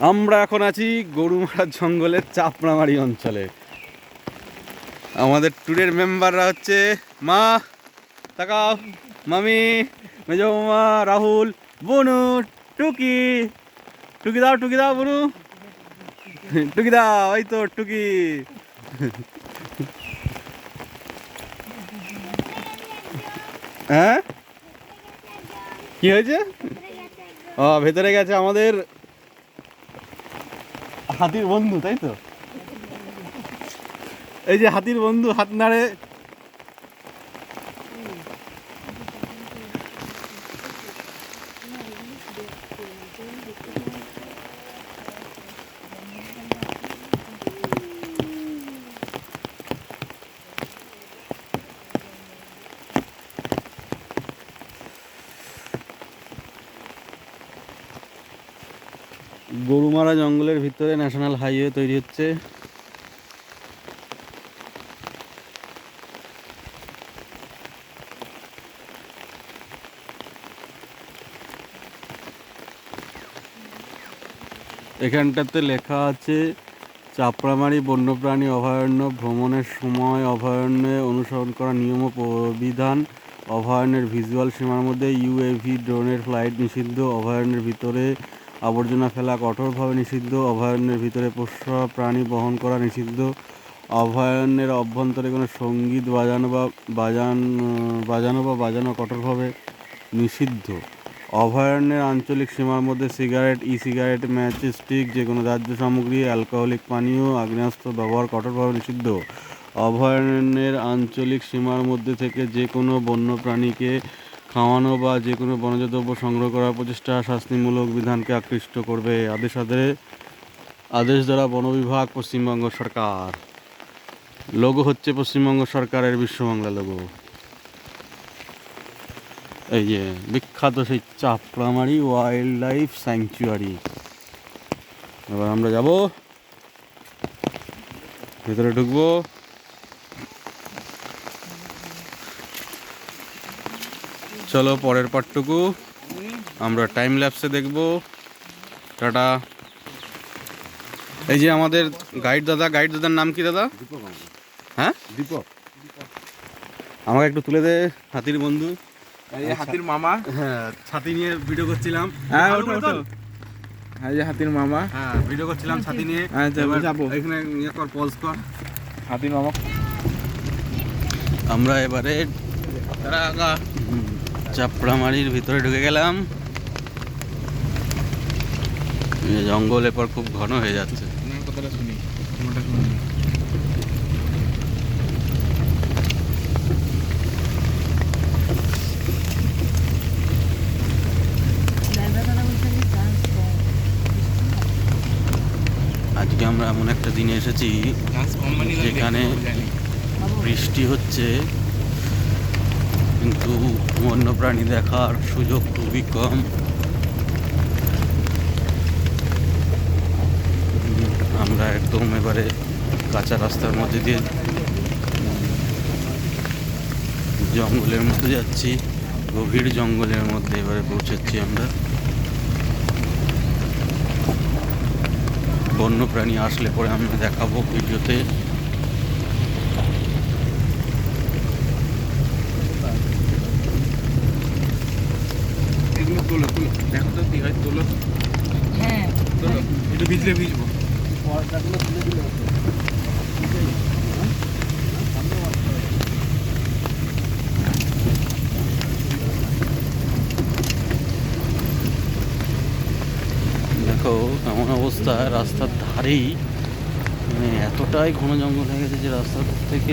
আমরা এখন আছি গরুমারা জঙ্গলের চাপড়ামারি অঞ্চলে। আমাদের ট্যুরের মেম্বাররা হচ্ছে মা, তাকাও, মামি মেজ মা রাহুল, বনু, টুকি। টুকি দাও টুকি দাও, বনু। টুকি দাও ওই তো টুকি। হ্যাঁ? কি হয়েছে? ও, ভেতরে গেছে আমাদের হাতির বন্ধু তাই তো? এই যে হাতির বন্ধু হাত নাড়ে গরুমারা জঙ্গলের ভিতরে ন্যাশনাল হাইওয়ে তৈরি হচ্ছে। এখানটাতে লেখা আছে, চাপড়ামারি বন্যপ্রাণী অভয়ারণ্য ভ্রমণের সময় অভয়ারণ্যে অনুসরণ করা নিয়ম ও বিধান অভয়ারণ্যের ভিজুয়াল সীমার মধ্যে ইউএভি ড্রোনের ফ্লাইট নিষিদ্ধ। অভয়ারণ্যের ভিতরে আবর্জনা ফেলা কঠোরভাবে নিষিদ্ধ, অভয়ারণ্যের ভিতরে পোষ্য প্রাণী বহন করা নিষিদ্ধ, অভয়ারণ্যের অভ্যন্তরে কোনো সংগীত বাজানো বা বাজান, বাজানো বা বাজানো কঠোরভাবে নিষিদ্ধ। অভয়ারণ্যের আঞ্চলিক সীমার মধ্যে cigarette e cigarette match, stick, যে কোনো দাহ্য সামগ্রী, অ্যালকোহলিক পানীয়, আগ্নেয়াস্ত্র ব্যবহার কঠোরভাবে নিষিদ্ধ। অভয়ারণ্যের আঞ্চলিক সীমার মধ্যে থেকে যে কোনো বন্য প্রাণীকে খাওয়ানো বা যে কোনো বনজ দ্রব্য সংগ্রহ করার প্রচেষ্টা শাস্তিমূলক বিধানকে আকৃষ্ট করবে আদেশ আদেশ আদেশ দ্বারা বন বিভাগ পশ্চিমবঙ্গ সরকার। লোগো হচ্ছে পশ্চিমবঙ্গ সরকারের বিশ্ববাংলা লোগো। এই যে বিখ্যাত সেই চাপড়ামারি ওয়াইল্ড লাইফ স্যাংচুয়ারি। এবার আমরা যাব। ভেতরে ঢুকবো। চলো পরের পার্টটুকু। আমরা টাইম ল্যাপসে দেখব। টাটা। এই যে আমাদের গাইড দাদা গাইড দাদার নাম কি দাদা? হ্যাঁ? দীপক। আমাকে একটু তুলে দে হাতির বন্ধু। এই হাতির মামা। হ্যাঁ ছাতি নিয়ে ভিডিও করছিলাম। হ্যাঁ ওঠো ওঠো। তোল। যে হাতির মামা। হ্যাঁ ভিডিও করছিলাম ছাতি নিয়ে। এবার যাব। এখানে ইয়ে কর পজ কর। হাতির মামা। আমরা এবারে চাপড়ামারির ভিতরে ঢুকে গেলাম। জঙ্গল এরপর খুব ঘন হয়ে যাচ্ছে। আজকে আমরা এমন একটা দিনে এসেছি যেখানে বৃষ্টি হচ্ছে। কিন্তু বন্যপ্রাণী দেখার সুযোগ খুবই কম। আমরা একদম এবারে কাঁচা রাস্তার মধ্যে দিয়ে জঙ্গলের মধ্যে যাচ্ছি। গভীর জঙ্গলের মধ্যে এবারে পৌঁছাচ্ছি আমরা। বন্যপ্রাণী আসলে পরে আমরা দেখাবো ভিডিওতে। তোলো তোলো। দেখো তো কি হয় তোলো। হ্যাঁ। তোলো। একটু ভিজলে ভিজবো। দেখো এমন অবস্থা। রাস্তার ধারেই মানে এতটাই ঘন জঙ্গল হয়ে গেছে যে রাস্তার থেকে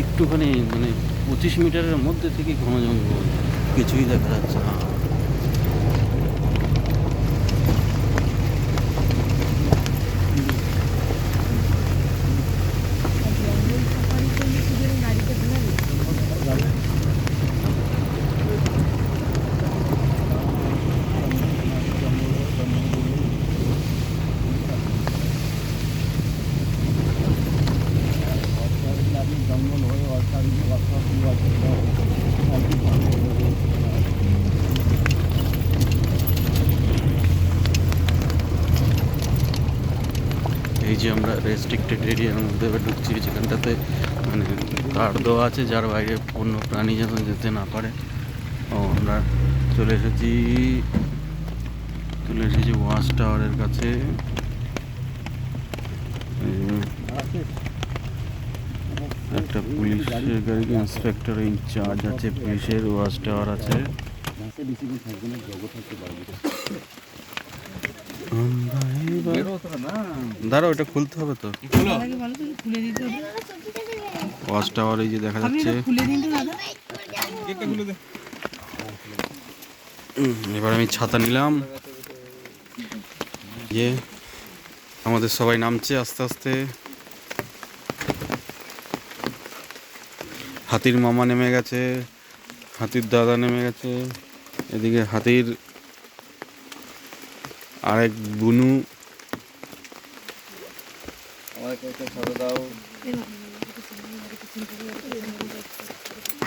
একটুখানি মানে পঁচিশ মিটারের মধ্যে থেকে ঘন জঙ্গল। কিছুই দেখা যাচ্ছে না জঙ্গল সাফারি করলে শুধু এই গাড়িতে ঘোরাবে এই যে আমরা রেস্ট্রিক্টেড এরিয়ার মধ্যে এবার ঢুকছি যেখানটাতে মানে কার্ড দেওয়া আছে যার বাইরে অন্য প্রাণী যেন যেতে না পারে। ও আমরা চলে এসেছি চলে এসেছি ওয়াচ টাওয়ারের কাছে। একটা পুলিশের গাড়ি ইন্সপেক্টর ইনচার্জ আছে পুলিশের ওয়াচ টাওয়ার আছে। খুলতে হবে তো। ওয়াচ টাওয়ার এই যে দেখা যাচ্ছে। এবার আমি ছাতা নিলাম। ইয়ে আমাদের সবাই নামছে আস্তে আস্তে। হাতির মামা নেমে গেছে হাতির দাদা নেমে গেছে। এদিকে হাতির আরেক বুনু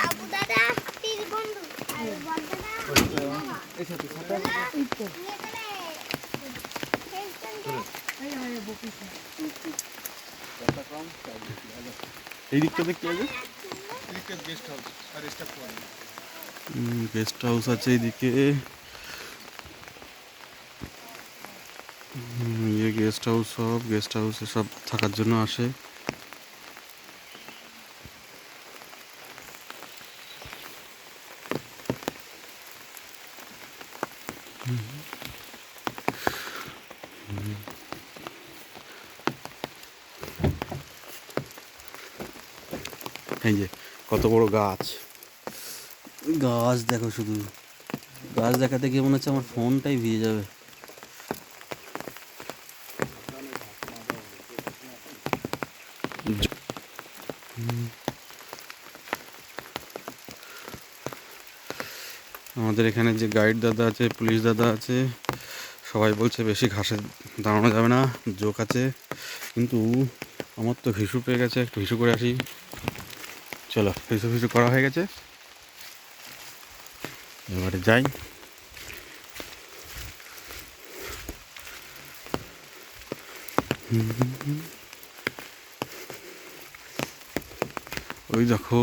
আবু দাদা তীর বন্ধু। আর বড় এই দিকটাতে কি আছে গেস্ট হাউস আছে এইদিকে হুম, ইয়ে গেস্ট হাউস সব গেস্ট হাউসে সব থাকার জন্য আসে। কত বড় গাছ। গাছ দেখো শুধু। গাছ দেখাতে গিয়ে মনে হচ্ছে আমার ফোনটাই ভিজে যাবে জ- হুম। আমাদের এখানে যে গাইড দাদা আছে, পুলিশ দাদা আছে, সবাই বলছে বেশি ঘাসে দাঁড়ানো যাবে না, জোক আছে। কিন্তু আমার তো হিসু পেয়ে গেছে, একটু হিসু করে আসি। চলো ফিসু ফিসু করা হয়ে গেছে। এবারে যাই। ওই দেখো।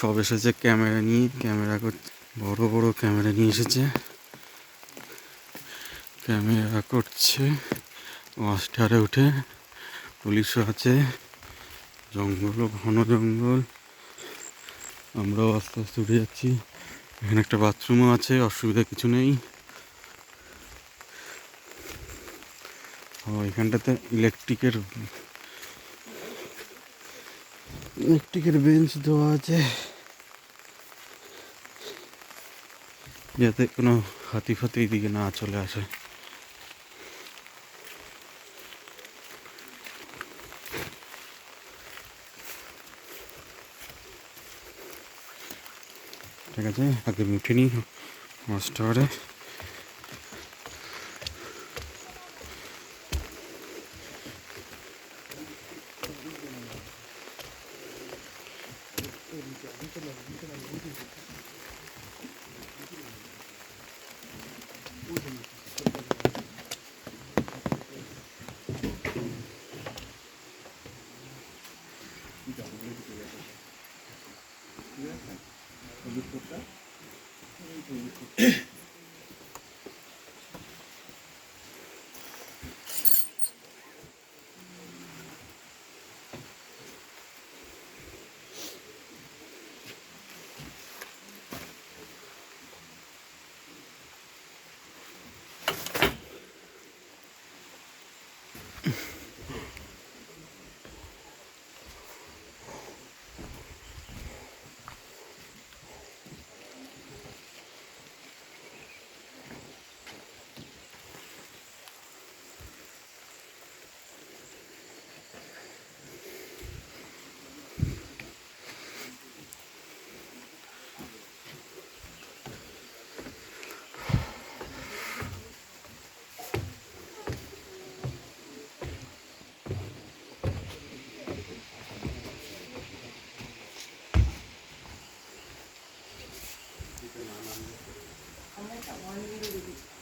সব এসেছে, ক্যামেরা নিয়ে, ক্যামেরা বড় বড় ক্যামেরা নিয়ে এসেছে। ক্যামেরা করছে, মাস্টারে উঠে, পুলিশও আছে, জঙ্গলও, ঘন জঙ্গল। আমরাও আস্তে আস্তে উঠে যাচ্ছি। এখানে একটা বাথরুমও আছে, অসুবিধা কিছু নেই। ও, এখানটাতে ইলেকট্রিকের ইলেকট্রিকের বেঞ্চ দেওয়া আছে। যাতে কোনো হাতি ফাতি এদিকে না চলে আসে। ঠিক আছে, আগে নিই। মাস্টারে Yeah.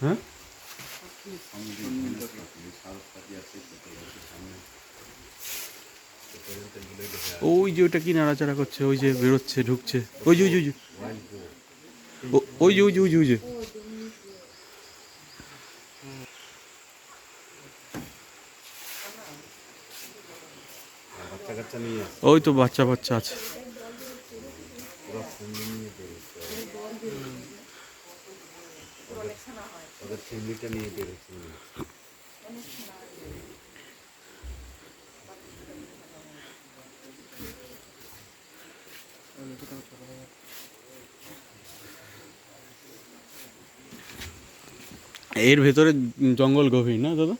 হ্যাঁ? ওই যে ওটা কি নাড়াচাড়া করছে, ওই যে বেরোচ্ছে, ঢুকছে। ওই যে ওই যে ওই যে। ওই যে ওই যে ওই যে, ওই তো বাচ্চা বাচ্চা আছে পুরো ফ্যামিলি নিয়ে বেরোচ্ছে ওদের ফ্যামিলিটা নিয়ে এর ভেতরে জঙ্গল গভীর না দাদা?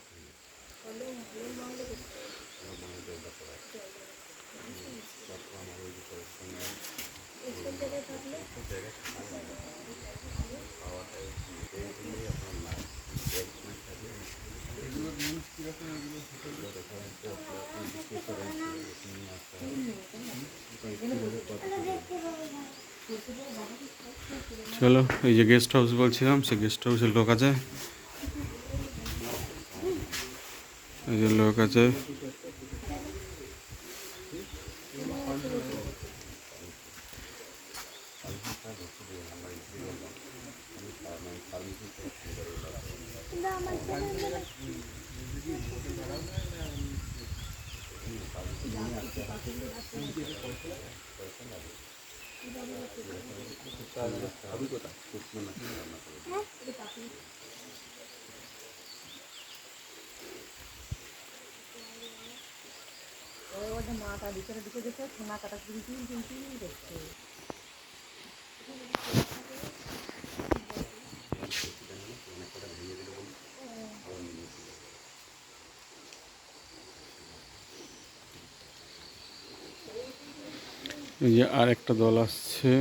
চলো এই যে গেস্ট হাউস বলছিলাম, সে গেস্ট হাউসের লোক আছে। এই যে লোক আছে। ওদের মাটা ভিতরে ঢুকে গেছে সোনা কাটা কিন্তু কিন্তু দেখছে এই যে আর একটা দল আসছে।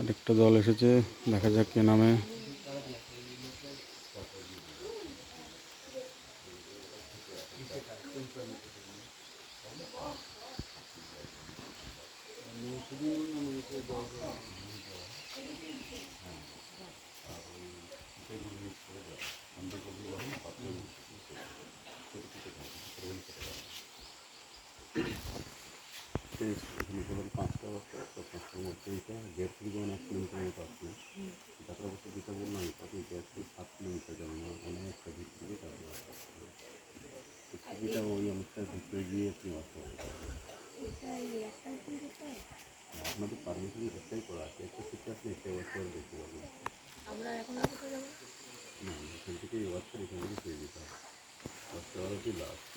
আরেকটা দল এসেছে, দেখা যাক কে নামে। এখানে ধরুন পাঁচটা বাচ্চা তো পাঁচটার মধ্যে এটা থেকে যেমন এক কিলোমিটার মতো আসলে তারপরে অবশ্য যেটা বললাম তাতে থেকে সাত কিলোমিটার ওই অনেকটা ভিতরে গিয়ে আপনি আসতে আপনাদের পারমিশন একটাই করা আছে? একটা সিটে আপনি একটা বছর দেখতে পারবেন। আমরা এখন কোথায় যাব? না এখান থেকে এই বছর এখান থেকে পেয়ে যেতে হবে। দশটা বারোটি লাস্ট